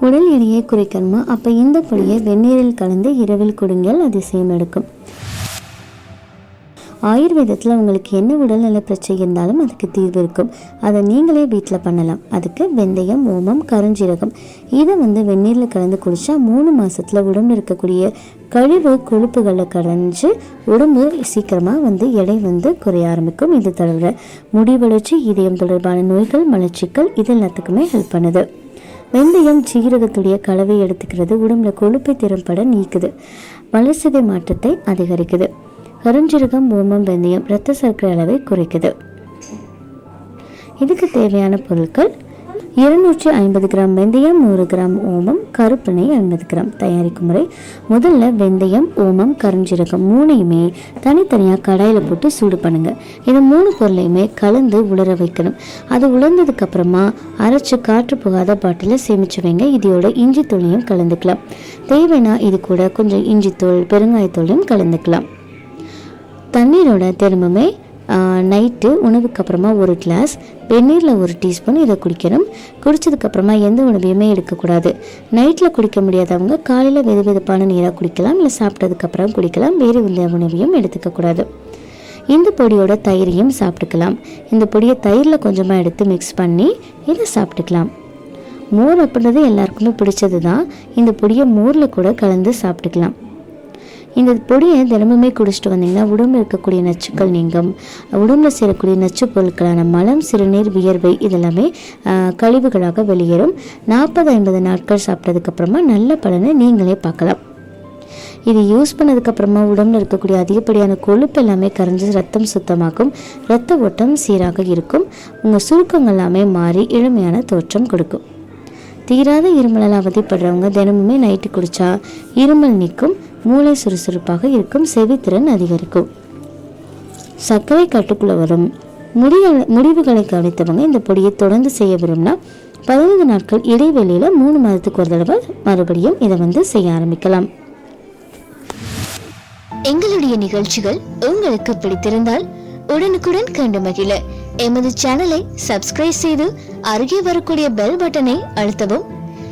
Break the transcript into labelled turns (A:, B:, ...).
A: உடல் எடையை குறைக்கணுமா? அப்போ இந்த பொடியை வெந்நீரில் கலந்து இரவில் குடுங்கள் அதிசயம் எடுக்கும் ஆயுர்வேதத்தில் உங்களுக்கு என்ன உடல்நல பிரச்சனை இருந்தாலும் அதுக்கு தீர்வு இருக்கும். அதை நீங்களே வீட்டில் பண்ணலாம். அதுக்கு வெந்தயம் ஓமம் கருஞ்சீரகம். இதை வந்து வெந்நீரில் கலந்து குடித்தா மூணு மாதத்தில் உடம்புல இருக்கக்கூடிய கழிவு கொழுப்புகளை கரைஞ்சி உடம்பு சீக்கிரமாக வந்து எடை வந்து குறைய ஆரம்பிக்கும். இது தவிர முடி வளர்ச்சி இதயம் தொடர்பான நோய்கள் மலர்ச்சிக்கள் இது எல்லாத்துக்குமே ஹெல்ப் பண்ணுது. வெந்தயம் ஜீரகத்துடைய கலவை எடுத்துக்கிறது. உடம்புல கொழுப்பை திறம்பட நீக்குது. வளர்சிதை மாற்றத்தை அதிகரிக்குது. கருஞ்சீரகம் ஓமம் வெந்தயம் இரத்த சர்க்கரை அளவை குறைக்குது. இதுக்கு தேவையான பொருட்கள் இருநூற்றி ஐம்பது கிராம் வெந்தயம் நூறு கிராம் ஓமம் கருப்பெண்ணெய் ஐம்பது கிராம். தயாரிக்கும் முறை முதல்ல வெந்தயம் ஓமம் கருஞ்சீரகம் மூணையுமே தனித்தனியாக கடாயில் போட்டு சூடு பண்ணுங்க. இது மூணு பொருளையுமே கலந்து உலர வைக்கணும். அது உலர்ந்ததுக்கு அப்புறமா அரைச்சு காற்று போகாத பாட்டிலில் சேமிச்சு வைங்க. இதோட இஞ்சி தூளையும் கலந்துக்கலாம். தேவைன்னா இது கூட கொஞ்சம் இஞ்சித்தூள் பெருங்காயத்தூளையும் கலந்துக்கலாம். தண்ணீரோட திரும்பமே நைட்டு உணவுக்கு அப்புறமா ஒரு கிளாஸ் வெந்நீரில் ஒரு டீஸ்பூன் இதை குடிக்கணும். குடித்ததுக்கப்புறமா எந்த உணவையுமே எடுக்கக்கூடாது. நைட்டில் குடிக்க முடியாதவங்க காலையில் வெது வெதுப்பான நீராக குடிக்கலாம் இல்லை சாப்பிட்டதுக்கப்புறம் குடிக்கலாம். வேறு எந்த உணவையும் எடுத்துக்கக்கூடாது. இந்த பொடியோட தயிரையும் சாப்பிட்டுக்கலாம். இந்த பொடியை தயிரில் கொஞ்சமாக எடுத்து மிக்ஸ் பண்ணி இதை சாப்பிட்டுக்கலாம். மோர் அப்படின்றது எல்லாருக்குமே பிடிச்சது தான் இந்த பொடியை மோரில் கூட கலந்து சாப்பிட்டுக்கலாம். இந்த பொடியை தினமுமே குடிச்சிட்டு வந்தீங்கன்னா உடம்புல இருக்கக்கூடிய நச்சுக்கள் நீங்கும். உடம்புல சேரக்கூடிய நச்சு பொருட்களான மலம் சிறுநீர் வியர்வை இதெல்லாமே கழிவுகளாக வெளியேறும். நாற்பது ஐம்பது நாட்கள் சாப்பிட்டதுக்கப்புறமா நல்ல பலனை நீங்களே பார்க்கலாம். இது யூஸ் பண்ணதுக்கப்புறமா உடம்புல இருக்கக்கூடிய அதிகப்படியான கொழுப்பு எல்லாமே கரைஞ்சி ரத்தம் சுத்தமாகும் ரத்த ஓட்டம் சீராக இருக்கும். உங்கள் சுருக்கங்கள் எல்லாமே மாறி இளமையான தோற்றம் கொடுக்கும். தீராத இருமலால் அவதிப்படுறவங்க தினமுமே நைட்டு குடித்தா இருமல் நீக்கும். மூளை சுறுசுறுப்பாக இருக்கும் செவித்திறன் அதிகரிக்கும். சர்க்கரை கட்டுக்குள்ள வரும். முடிகளை முடிவுகளை கவனித்தவங்க இந்த பொடியை தொடர்ந்து செய்ய விரும்பினா பதினைந்து நாட்கள் இடைவெளியில் மூணு மாதத்துக்கு ஒரு தடவை மறுபடியும் இதை வந்து செய்ய ஆரம்பிக்கலாம்.
B: எங்களுடைய நிகழ்ச்சிகள் உங்களுக்கு பிடித்திருந்தால் உடனுக்குடன் கண்டு மகிழ. எமது சேனலை சப்ஸ்கிரைப் செய்து அருகே வரக்கூடிய பெல் பட்டனை அழுத்தவும்